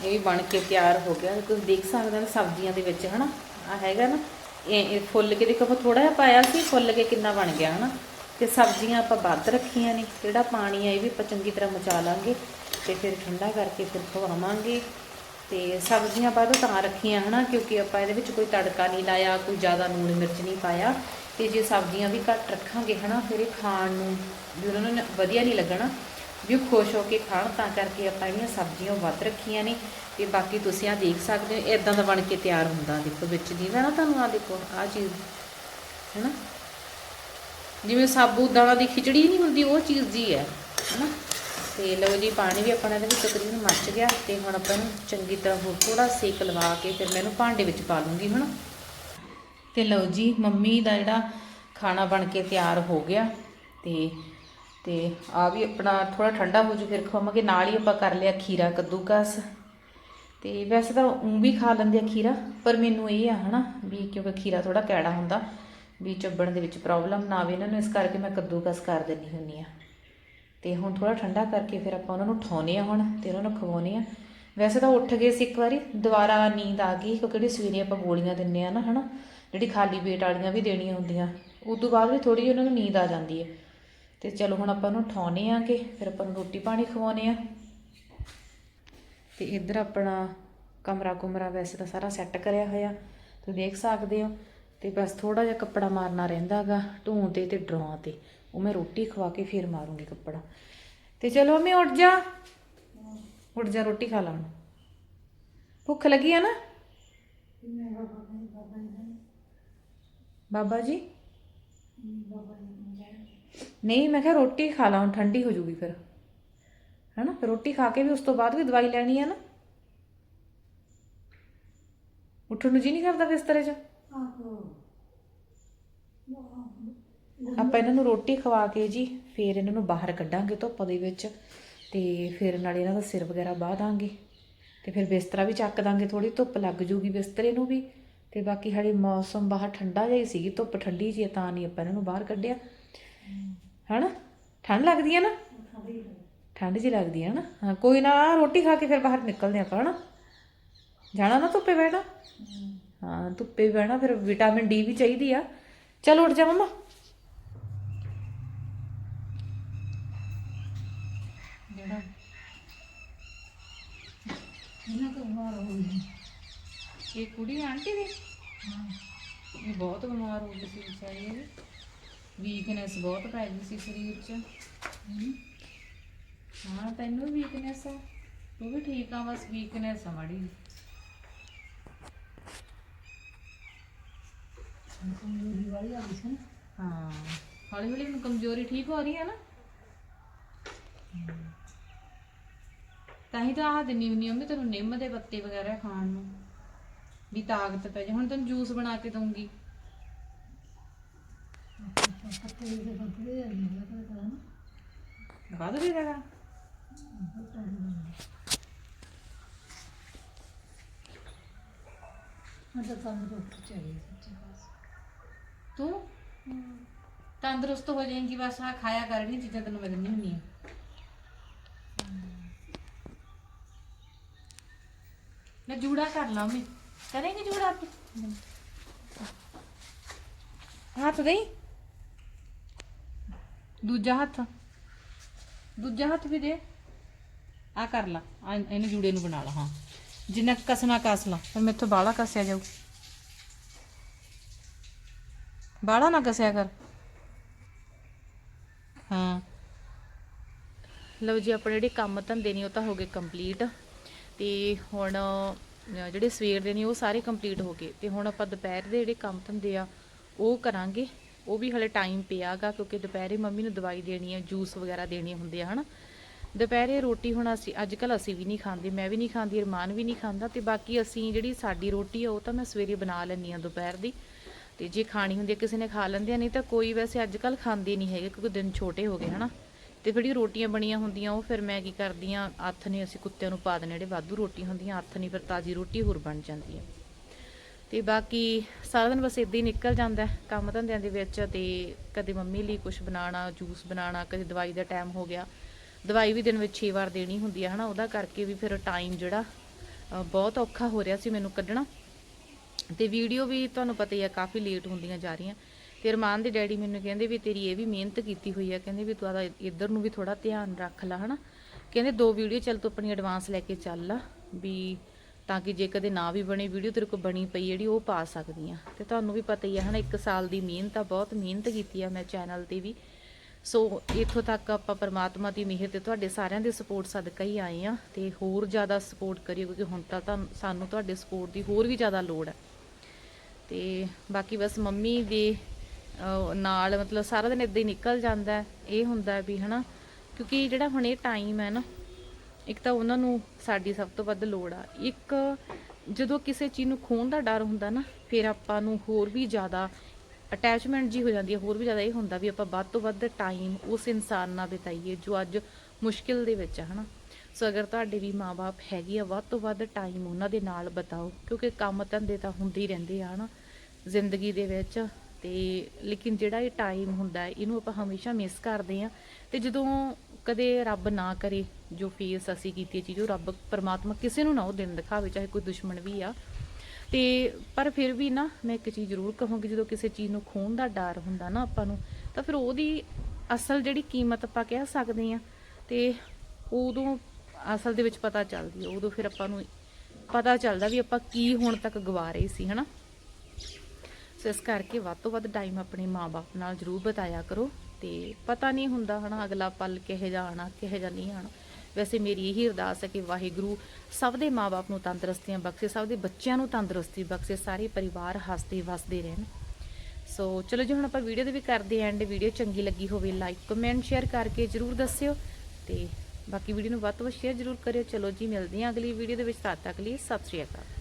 ਇਹ ਵੀ ਬਣ ਕੇ ਤਿਆਰ ਹੋ ਗਿਆ। ਤੁਸੀਂ ਦੇਖ ਸਕਦੇ ਹੋ ਸਬਜ਼ੀਆਂ ਦੇ ਵਿੱਚ, ਹਨਾ? ਆ ਹੈਗਾ ਨਾ, ਇਹ ਫੁੱਲ ਕੇ ਦੇਖੋ, ਆਪਾਂ ਥੋੜਾ ਜਿਹਾ ਪਾਇਆ ਸੀ, ਫੁੱਲ ਕੇ ਕਿੰਨਾ ਬਣ ਗਿਆ, ਹਨਾ? ਤੇ ਸਬਜ਼ੀਆਂ ਆਪਾਂ ਵੱਧ ਰੱਖੀਆਂ ਨੇ। ਜਿਹੜਾ ਪਾਣੀ ਆ, ਇਹ ਵੀ ਆਪਾਂ ਚੰਗੀ ਤਰ੍ਹਾਂ ਮਚਾ ਲਾਂਗੇ ਤੇ ਫਿਰ ਠੰਡਾ ਕਰਕੇ ਫਿਰ ਖਵਾਵਾਂਗੇ। ਤੇ ਸਬਜ਼ੀਆਂ ਬਾਅਦ ਤਾਂ ਰੱਖੀਆਂ, ਹਨਾ? ਕਿਉਂਕਿ ਆਪਾਂ ਇਹਦੇ ਵਿੱਚ ਕੋਈ ਤੜਕਾ ਨਹੀਂ ਲਾਇਆ, ਕੋਈ ਜ਼ਿਆਦਾ ਨੂਣ ਮਿਰਚ ਨਹੀਂ ਪਾਇਆ। ਤੇ ਜੇ ਸਬਜ਼ੀਆਂ ਵੀ ਘੱਟ ਰੱਖਾਂਗੇ, ਹਨਾ? ਫਿਰ ਇਹ ਖਾਣ ਨੂੰ ਵੀ ਉਹਨਾਂ ਨੂੰ ਵਧੀਆ ਨਹੀਂ ਲੱਗਣਾ। ਵੀ ਉਹ ਖੁਸ਼ ਹੋ ਕੇ ਖਾਣ, ਤਾਂ ਕਰਕੇ ਆਪਾਂ ਜਿਹੜੀਆਂ ਸਬਜ਼ੀਆਂ ਵੱਧ ਰੱਖੀਆਂ ਨੇ ਤੇ ਬਾਕੀ ਤੁਸੀਂ ਆ ਦੇਖ ਸਕਦੇ ਹੋ ਇਦਾਂ ਦਾ ਬਣ ਕੇ ਤਿਆਰ ਹੁੰਦਾ ਦੇਖੋ ਵਿੱਚ ਦੀ। ਨਾ ਤੁਹਾਨੂੰ ਆ ਦੇਖੋ ਆ ਚੀਜ਼, ਹੈਨਾ? ਜਿਵੇਂ ਸਾਬੂ ਸਾਬੂਦਾਨਾ ਦੀ ਖਿਚੜੀ ਨਹੀਂ ਹੁੰਦੀ, ਉਹ ਚੀਜ਼ ਦੀ ਹੈ, ਹੈਨਾ? ਤੇ ਲਓ ਜੀ, ਪਾਣੀ ਵੀ ਆਪਣਾ ਇਹਦੇ ਵਿੱਚ ਤਕਰੀਬਨ ਮੱਚ ਗਿਆ ਤੇ ਹੁਣ ਆਪਾਂ ਇਹਨੂੰ ਚੰਗੀ ਤਰ੍ਹਾਂ ਹੋਰ ਥੋੜਾ ਸੇਕ ਲਵਾ ਕੇ ਫਿਰ ਮੈਂ ਇਹਨੂੰ ਭਾਂਡੇ ਵਿੱਚ ਪਾ ਲੂੰਗੀ, ਹਨਾ? ਤੇ ਲਓ ਜੀ, ਮੰਮੀ ਦਾ ਜਿਹੜਾ ਖਾਣਾ ਬਣ ਕੇ ਤਿਆਰ ਹੋ ਗਿਆ ਤੇ ਤੇ ਆ ਵੀ ਆਪਣਾ ਥੋੜਾ ਠੰਡਾ ਹੋ ਜੂ, ਫਿਰ ਖਵਾਵਾਂਗੇ। ਨਾਲ ਹੀ ਆਪਾਂ ਕਰ ਲਿਆ ਖੀਰਾ ਕੱਦੂਕਸ। ਤੇ ਵੈਸੇ ਤਾਂ ਉਹ ਵੀ ਖਾ ਲੈਂਦੇ ਆ ਖੀਰਾ, ਪਰ ਮੈਨੂੰ ਇਹ ਆ ਹਨਾ ਵੀ ਕਿਉਂਕਿ ਖੀਰਾ ਥੋੜਾ ਕੈੜਾ ਹੁੰਦਾ, ਵੀ ਚੱਬਣ ਦੇ ਵਿੱਚ ਪ੍ਰੋਬਲਮ ਨਾ ਆਵੇ। ਇਹਨਾਂ ਨੂੰ ਇਸ ਕਰਕੇ ਮੈਂ ਕੱਦੂਕਸ ਕਰ ਦਿੰਦੀ ਹੁੰਨੀ ਆ। ਤੇ ਹੁਣ ਥੋੜਾ ਠੰਡਾ ਕਰਕੇ ਫਿਰ ਆਪਾਂ ਉਹਨਾਂ ਨੂੰ ਠਾਉਨੇ ਆ ਹੁਣ ਤੇ ਉਹਨਾਂ ਨੂੰ ਖਵਾਉਨੇ ਆ। ਵੈਸੇ ਤਾਂ ਉੱਠ ਗਏ ਸੀ ਇੱਕ ਵਾਰੀ, ਦੁਬਾਰਾ ਨੀਂਦ ਆ ਗਈ, ਕਿਉਂਕਿ ਜਿਹੜੀ ਸਵੇਰੇ ਆਪਾਂ ਗੋਲੀਆਂ ਦਿੰਨੇ ਆ ਨਾ ਹਨਾ, ਜਿਹੜੀ ਖਾਲੀ ਪੇਟ ਵਾਲੀਆਂ ਵੀ ਦੇਣੀਆਂ ਹੁੰਦੀਆਂ, ਉਸ ਤੋਂ ਬਾਅਦ ਵੀ ਥੋੜੀ ਜਿਹੀ ਉਹਨਾਂ ਨੂੰ ਨੀਂਦ ਆ ਜਾਂਦੀ ਹੈ ਤੇ ਚਲੋ ਹੁਣ ਆਪਾਂ ਉਹਨੂੰ ਠਾਉਨੇ ਆਂਗੇ ਫਿਰ ਆਪਾਂ ਨੂੰ ਰੋਟੀ ਪਾਣੀ ਖਵਾਉਨੇ ਆ। ਤੇ ਇੱਧਰ ਆਪਣਾ ਕਮਰਾ ਕੁਮਰਾ ਵੈਸੇ ਤਾਂ ਸਾਰਾ ਸੈੱਟ ਕਰਿਆ ਹੋਇਆ ਤੁਸੀਂ ਦੇਖ ਸਕਦੇ ਹੋ। ਤੇ ਬਸ ਥੋੜਾ ਜਿਹਾ ਕੱਪੜਾ ਮਾਰਨਾ ਰਹਿੰਦਾਗਾ ਢੂੰ ਤੇ ਤੇ ਡਰਾਂ ਤੇ। ਉਹ ਮੈਂ ਰੋਟੀ ਖਵਾ ਕੇ ਫਿਰ ਮਾਰੂੰਗੀ ਕੱਪੜਾ। ਤੇ ਚਲੋ ਮੈਂ ਉੱਠ ਜਾ। ਉੱਠ ਜਾ ਰੋਟੀ ਖਾ ਲਾਂ ਭੁੱਖ ਲੱਗੀ ਆ ਨਾ? ਬਾਬਾ ਜੀ। ਨਹੀਂ ਮੈਂ ਕਿਹਾ ਰੋਟੀ ਖਾ ਲਾਂ ਹੁਣ ਠੰਡੀ ਹੋ ਜੂਗੀ ਫਿਰ। ਹੈਨਾ? ਫਿਰ ਰੋਟੀ ਖਾ ਕੇ ਵੀ ਉਸ ਤੋਂ ਬਾਅਦ ਵੀ ਦਵਾਈ ਲੈਣੀ ਹੈ ਨਾ। ਉੱਠਣ ਨੂੰ ਜੀ ਨਹੀਂ ਕਰਦਾ ਬਿਸਤਰੇ 'ਚ? ਆਪਾਂ ਇਹਨਾਂ ਨੂੰ ਰੋਟੀ ਖਵਾ ਕੇ ਜੀ ਫਿਰ ਇਹਨਾਂ ਨੂੰ ਬਾਹਰ ਕੱਢਾਂਗੇ ਧੁੱਪ ਦੇ ਵਿੱਚ ਤੇ ਫਿਰ ਨਾਲੇ ਇਹਨਾਂ ਦਾ ਸਿਰ ਵਗੈਰਾ ਬਾਹ ਦਾਂਗੇ। ਤੇ ਫਿਰ ਬਿਸਤਰਾ ਵੀ ਚੱਕ ਦਾਂਗੇ ਥੋੜੀ ਧੁੱਪ ਲੱਗ ਜੂਗੀ ਬਿਸਤਰੇ ਨੂੰ ਵੀ। ਤੇ ਬਾਕੀ ਹਾਲੇ ਮੌਸਮ ਬਾਹਰ ਠੰਡਾ ਜਿਹਾ ਹੀ ਸੀਗੀ ਧੁੱਪ ਠੰਡੀ ਜੀ ਤਾਂ ਨਹੀਂ ਆਪਾਂ ਇਹਨਾਂ ਨੂੰ ਬਾਹਰ ਕੱਢਿਆ। ਹਨਾ? ਠੰਡ ਲੱਗਦੀ ਹੈ ਨਾ? ਠੰਡ ਜੀ ਲੱਗਦੀ ਹੈ ਨਾ ਹਾਂ, ਕੋਈ ਨਾ ਰੋਟੀ ਖਾ ਕੇ ਫਿਰ ਬਾਹਰ ਨਿਕਲਦੇ ਆਪਾਂ, ਹਨਾ? ਜਾਣਾ ਨਾ ਧੁੱਪੇ ਬਹਿਣਾ? ਹਾਂ, ਧੁੱਪੇ ਬਹਿਣਾ, ਫਿਰ ਵਿਟਾਮਿਨ ਡੀ ਵੀ ਚਾਹੀਦੀ ਆ। ਚਲ ਉੱਠ ਜਾ ਮਮਾ। ਜਿਹੜਾ ਇਹਨਾਂ ਤੋਂ ਬਿਮਾਰ ਹੋ ਗਈ ਇਹ ਕੁੜੀ ਆਂਟੀ ਦੀ? ਇਹ ਬਹੁਤ ਬਿਮਾਰ ਹੋ ਗਈ ਸੀ ਵਿਚਾਰੀ ਇਹ ਵੀਕਨੈਸ ਬਹੁਤ ਪੈ ਗਈ ਸੀ ਸਰੀਰ 'ਚ। ਹਮ। ਹਾਂ ਤੈਨੂੰ ਵੀਕਨੈਸ ਆ। ਤੂੰ ਵੀ ਠੀਕ ਆ ਬਸ ਵੀਕਨੈਸ ਆ ਮਾੜੀ ਜਿਹੀ। ਹਾਂ। ਹੌਲੀ ਹੌਲੀ ਹੁਣ ਕਮਜ਼ੋਰੀ ਠੀਕ ਹੋ ਰਹੀ ਹੈ ਨਾ। ਤਾਂ ਹੀ ਤਾਂ ਆਹ ਦਿੰਨੀ ਹੁੰਨੀ ਹੁੰਦੀ ਤੈਨੂੰ ਨਿੰਮ ਦੇ ਪੱਤੇ ਵਗੈਰਾ ਖਾਣ ਨੂੰ। ਵੀ ਤਾਕਤ ਪੈ ਜਾ ਹੁਣ ਤੈਨੂੰ ਜੂਸ ਬਣਾ ਕੇ ਦਊਂਗੀ। ਵੱਧ ਵੀ ਜਗਾ ਤੂੰ? ਤੰਦਰੁਸਤ ਹੋ ਜਾਏਂਗੀ ਬਸ ਆ ਖਾਇਆ ਕਰਨੀ ਚੀਜ਼ਾਂ ਤੈਨੂੰ ਮੈਂ ਦਿੰਦੀ ਹੁੰਨੀ ਆ ਮੈਂ ਜੂੜਾ ਕਰ ਲਾਂ ਮੈਂ ਕਰੇਂਗੇ ਜੂੜਾ ਆਪ? ਹੱਥ ਦੇਈ? ਦੂਜਾ ਹੱਥ। ਦੂਜਾ ਹੱਥ ਵੀ ਦੇ। ਆ ਕਰ ਲਾ। ਆ ਇਹਨੂੰ ਜੂੜੇ ਨੂੰ ਬਣਾ ਲਾ, ਹਾਂ। ਜਿੰਨਾ ਕੁ ਕਸਣਾ, ਕਸ ਲਾ। ਫਿਰ ਮੇਥੋਂ ਬਾਹਲਾ ਕਸਿਆ ਜਾਊ। ਬਾਹਲਾ ਨਾ ਕਸਿਆ ਕਰ। ਹਾਂ। ਲਓ ਜੀ, ਆਪਣੇ ਜਿਹੜੇ ਕੰਮ ਧੰਦੇ ਨੇ, ਉਹ ਤਾਂ ਹੋ ਗਏ ਕੰਪਲੀਟ ਤੇ ਹੁਣ ਜਿਹੜੇ ਸਵੇਰ ਦੇ ਨੇ, ਉਹ ਸਾਰੇ ਕੰਪਲੀਟ ਹੋ ਗਏ। ਤੇ ਹੁਣ ਆਪਾਂ ਦੁਪਹਿਰ ਦੇ ਜਿਹੜੇ ਕੰਮ ਧੰਦੇ ਆ, ਉਹ ਕਰਾਂਗੇ। ਉਹ ਵੀ ਹਲੇ ਟਾਈਮ ਪਿਆਗਾ ਕਿਉਂਕਿ ਦੁਪਹਿਰੇ ਮੰਮੀ ਨੂੰ ਦਵਾਈ ਦੇਣੀ ਹੈ ਜੂਸ ਵਗੈਰਾ ਦੇਣੇ ਹੁੰਦੇ ਆ, ਹਨਾ। ਦੁਪਹਿਰੇ ਰੋਟੀ ਹੁਣ ਅਸੀਂ ਅੱਜ ਕੱਲ ਅਸੀਂ ਵੀ ਨਹੀਂ ਖਾਂਦੇ, ਮੈਂ ਵੀ ਨਹੀਂ ਖਾਂਦੀ, ਅਰਮਾਨ ਵੀ ਨਹੀਂ ਖਾਂਦਾ ਤੇ ਬਾਕੀ ਅਸੀਂ ਜਿਹੜੀ ਸਾਡੀ ਰੋਟੀ ਆ, ਉਹ ਤਾਂ ਮੈਂ ਸਵੇਰੇ ਬਣਾ ਲੈਂਦੀ ਆ ਦੁਪਹਿਰ ਦੀ। ਤੇ ਜੇ ਖਾਣੀ ਹੁੰਦੀ ਹੈ ਕਿਸੇ ਨੇ ਖਾ ਲੈਂਦੇ ਆ, ਨਹੀਂ ਤਾਂ ਕੋਈ ਵੈਸੇ ਅੱਜ ਕੱਲ ਖਾਂਦੇ ਨਹੀਂ ਹੈਗੇ ਕਿਉਂਕਿ ਦਿਨ ਛੋਟੇ ਹੋ ਗਏ, ਹਨਾ। ਤੇ ਜਿਹੜੀ ਰੋਟੀਆਂ ਬਣੀਆਂ ਹੁੰਦੀਆਂ, ਉਹ ਫਿਰ ਮੈਂ ਕੀ ਕਰਦੀ ਆ ਅੱਥ ਨੇ ਅਸੀਂ ਕੁੱਤਿਆਂ ਨੂੰ ਪਾ ਦੇਣੇ ਜਿਹੜੇ ਵਾਧੂ ਰੋਟੀ ਹੁੰਦੀਆਂ ਅੱਥ ਨਹੀਂ ਫਿਰ ਤਾਜ਼ੀ ਰੋਟੀ ਹੋਰ ਬਣ ਜਾਂਦੀ ਹੈ। ਤੇ ਬਾਕੀ ਸਾਰਾ ਦਿਨ ਬਸ ਇਦਾਂ ਹੀ ਨਿਕਲ ਜਾਂਦਾ ਕੰਮ ਧੰਦਿਆਂ ਦੇ ਵਿੱਚ ਤੇ ਕਦੇ ਮੰਮੀ ਲਈ ਕੁਝ ਬਣਾਉਣਾ, ਜੂਸ ਬਣਾਉਣਾ, ਕਦੇ ਦਵਾਈ ਦਾ ਟਾਈਮ ਹੋ ਗਿਆ। ਦਵਾਈ ਵੀ ਦਿਨ ਵਿੱਚ 6 ਵਾਰ ਦੇਣੀ ਹੁੰਦੀ ਹੈ ਹਨਾ? ਉਹਦਾ ਕਰਕੇ ਵੀ ਫਿਰ ਟਾਈਮ ਜਿਹੜਾ ਬਹੁਤ ਔਖਾ ਹੋ ਰਿਹਾ ਸੀ ਮੈਨੂੰ ਕੱਢਣਾ। ਤੇ ਵੀਡੀਓ ਵੀ ਤੁਹਾਨੂੰ ਪਤਾ ਹੀ ਆ, ਕਾਫੀ ਲੇਟ ਹੁੰਦੀਆਂ ਜਾ ਰਹੀਆਂ। ਤੇ ਰਮਾਨ ਦੇ ਡੈਡੀ ਮੈਨੂੰ ਕਹਿੰਦੇ ਵੀ ਤੇਰੀ ਇਹ ਵੀ ਮਿਹਨਤ ਕੀਤੀ ਹੋਈ ਆ, ਕਹਿੰਦੇ ਵੀ ਤੂੰ ਆਦਾ ਇੱਧਰ ਨੂੰ ਵੀ ਥੋੜਾ ਧਿਆਨ ਰੱਖ ਲੈ, ਹਨਾ? ਕਹਿੰਦੇ ਦੋ ਵੀਡੀਓ ਚੱਲ ਤੂੰ ਆਪਣੀ ਐਡਵਾਂਸ ਲੈ ਕੇ ਚੱਲ ਆ ਵੀ ਤਾਂ ਕਿ ਜੇ ਕਦੇ ਨਾ ਵੀ ਬਣੇ, ਵੀਡੀਓ ਤੇਰੇ ਕੋਲ ਬਣੀ ਪਈ ਜਿਹੜੀ, ਉਹ ਪਾ ਸਕਦੀ ਆ ਤੇ ਤੁਹਾਨੂੰ ਵੀ ਪਤਾ ਹੀ ਆ ਹਨਾ, ਇੱਕ ਸਾਲ ਦੀ ਮਿਹਨਤ ਆ, ਬਹੁਤ ਮਿਹਨਤ ਕੀਤੀ ਆ ਮੈਂ ਚੈਨਲ ਤੇ ਵੀ। ਸੋ ਇੱਥੋਂ ਤੱਕ ਆਪਾਂ ਪਰਮਾਤਮਾ ਦੀ ਮਿਹਰ ਤੇ ਤੁਹਾਡੇ ਸਾਰਿਆਂ ਦੇ ਸਪੋਰਟ ਸਦਕਾ ਹੀ ਆਏ ਆ। ਤੇ ਹੋਰ ਜ਼ਿਆਦਾ ਸਪੋਰਟ ਕਰਿਓ, ਕਿਉਂਕਿ ਹੁਣ ਤਾਂ ਤੁਹਾਨੂੰ, ਸਾਨੂੰ ਤੁਹਾਡੇ ਸਪੋਰਟ ਦੀ ਹੋਰ ਵੀ ਜ਼ਿਆਦਾ ਲੋੜ ਹੈ ਤੇ ਬਾਕੀ ਬਸ ਮੰਮੀ ਦੇ ਨਾਲ ਮਤਲਬ ਸਾਰਾ ਦਿਨ ਇਦਾਂ ਹੀ ਨਿਕਲ ਜਾਂਦਾ। ਇਹ ਹੁੰਦਾ ਹੈ ਵੀ, ਹਨਾ, ਕਿਉਂਕਿ ਜਿਹੜਾ ਹੁਣ ਇਹ ਟਾਈਮ ਹੈ ਨਾ ਇੱਕ ਤਾਂ ਉਹਨਾਂ ਨੂੰ ਸਾਡੀ ਸਭ ਤੋਂ ਵੱਧ ਲੋੜ ਆ। ਇੱਕ ਜਦੋਂ ਕਿਸੇ ਚੀਜ਼ ਨੂੰ ਖੋਣ ਦਾ ਡਰ ਹੁੰਦਾ ਨਾ, ਫਿਰ ਆਪਾਂ ਨੂੰ ਹੋਰ ਵੀ ਜ਼ਿਆਦਾ ਅਟੈਚਮੈਂਟ ਜੀ ਹੋ ਜਾਂਦੀ ਹੈ ਹੋਰ ਵੀ ਜ਼ਿਆਦਾ ਇਹ ਹੁੰਦਾ ਵੀ ਆਪਾਂ ਵੱਧ ਤੋਂ ਵੱਧ ਟਾਈਮ ਉਸ ਇਨਸਾਨ ਨਾਲ ਬਿਤਾਈਏ ਜੋ ਅੱਜ ਮੁਸ਼ਕਿਲ ਦੇ ਵਿੱਚ ਹੈ ਹਨਾ। ਸੋ ਅਗਰ ਤੁਹਾਡੇ ਵੀ ਮਾਪੇ ਹੈਗੇ ਆ, ਵੱਧ ਤੋਂ ਵੱਧ ਟਾਈਮ ਉਹਨਾਂ ਦੇ ਨਾਲ ਬਿਤਾਓ, ਕਿਉਂਕਿ ਕੰਮ ਧੰਦੇ ਤਾਂ ਹੁੰਦੇ ਹੀ ਰਹਿੰਦੇ ਆ, ਹਨਾ। ਜ਼ਿੰਦਗੀ ਦੇ ਵਿੱਚ ਤੇ ਲੇਕਿਨ ਜਿਹੜਾ ਇਹ ਟਾਈਮ ਹੁੰਦਾ ਇਹਨੂੰ ਆਪਾਂ ਹਮੇਸ਼ਾ ਮਿਸ ਕਰਦੇ ਆ ਤੇ ਜਦੋਂ ਕਦੇ ਰੱਬ ਨਾ ਕਰੇ, ਜੋ ਫੇਸ ਅਸੀਂ ਕੀਤੀ ਹੈ ਚੀਜ਼, ਉਹ ਰੱਬ, ਪਰਮਾਤਮਾ ਕਿਸੇ ਨੂੰ ਨਾ ਉਹ ਦਿਨ ਦਿਖਾਵੇ, ਚਾਹੇ ਕੋਈ ਦੁਸ਼ਮਣ ਵੀ ਆ। ਤੇ ਪਰ ਫਿਰ ਵੀ ਨਾ ਮੈਂ ਇੱਕ ਚੀਜ਼ ਜ਼ਰੂਰ ਕਹਾਂਗੀ, ਜਦੋਂ ਕਿਸੇ ਚੀਜ਼ ਨੂੰ ਖੋਣ ਦਾ ਡਰ ਹੁੰਦਾ ਨਾ ਆਪਾਂ ਨੂੰ, ਤਾਂ ਫਿਰ ਉਹਦੀ ਅਸਲ ਜਿਹੜੀ ਕੀਮਤ ਆਪਾਂ ਕਹਿ ਸਕਦੇ ਆ ਤੇ ਉਦੋਂ ਅਸਲ ਦੇ ਵਿੱਚ ਪਤਾ ਚੱਲਦੀ ਹੈ, ਉਦੋਂ ਫਿਰ ਆਪਾਂ ਨੂੰ ਪਤਾ ਚੱਲਦਾ ਵੀ ਆਪਾਂ ਕੀ ਹੁਣ ਤੱਕ ਗਵਾ ਰਹੇ ਸੀ, ਹਨਾ? ਸੋ ਇਸ ਕਰਕੇ ਵੱਧ ਤੋਂ ਵੱਧ ਟਾਈਮ ਆਪਣੇ ਮਾਪੇ ਨਾਲ ਜ਼ਰੂਰ ਬਿਤਾਇਆ ਕਰੋ ਤੇ ਪਤਾ ਨਹੀਂ ਹੁੰਦਾ ਹਨਾ ਅਗਲਾ ਪਲ ਕਿਹੋ ਜਿਹਾ ਆਣਾ ਕਿਹੋ ਜਿਹਾ ਨਹੀਂ ਆਣਾ ਵੈਸੇ ਮੇਰੀ ਇਹੀ ਅਰਦਾਸ ਹੈ ਕਿ ਵਾਹਿਗੁਰੂ ਸਭ ਦੇ ਮਾਪੇ ਨੂੰ ਤੰਦਰੁਸਤੀਆਂ ਬਖਸ਼ੇ, ਸਭ ਦੇ ਬੱਚਿਆਂ ਨੂੰ ਤੰਦਰੁਸਤੀ ਬਖਸ਼ੇ, ਸਾਰੇ ਪਰਿਵਾਰ ਹੱਸਦੇ ਵਸਦੇ ਰਹਿਣ। ਸੋ ਚਲੋ ਜੀ, ਹੁਣ ਆਪਾਂ ਵੀਡੀਓ ਦੇ ਵੀ ਕਰਦੇ ਐਂਡ ਵੀਡੀਓ ਚੰਗੀ ਲੱਗੀ ਹੋਵੇ ਲਾਈਕ ਕਮੈਂਟ ਸ਼ੇਅਰ ਕਰਕੇ ਜਰੂਰ ਦੱਸਿਓ ਤੇ ਬਾਕੀ ਵੀਡੀਓ ਨੂੰ ਵੱਧ ਤੋਂ ਵੱਧ ਸ਼ੇਅਰ ਜਰੂਰ ਕਰਿਓ। ਚਲੋ ਜੀ, ਮਿਲਦੇ ਹਾਂ ਅਗਲੀ ਵੀਡੀਓ ਦੇ ਵਿੱਚ। ਤਦ ਤੱਕ ਲਈ ਸਤਿ ਸ਼੍ਰੀ ਅਕਾਲ।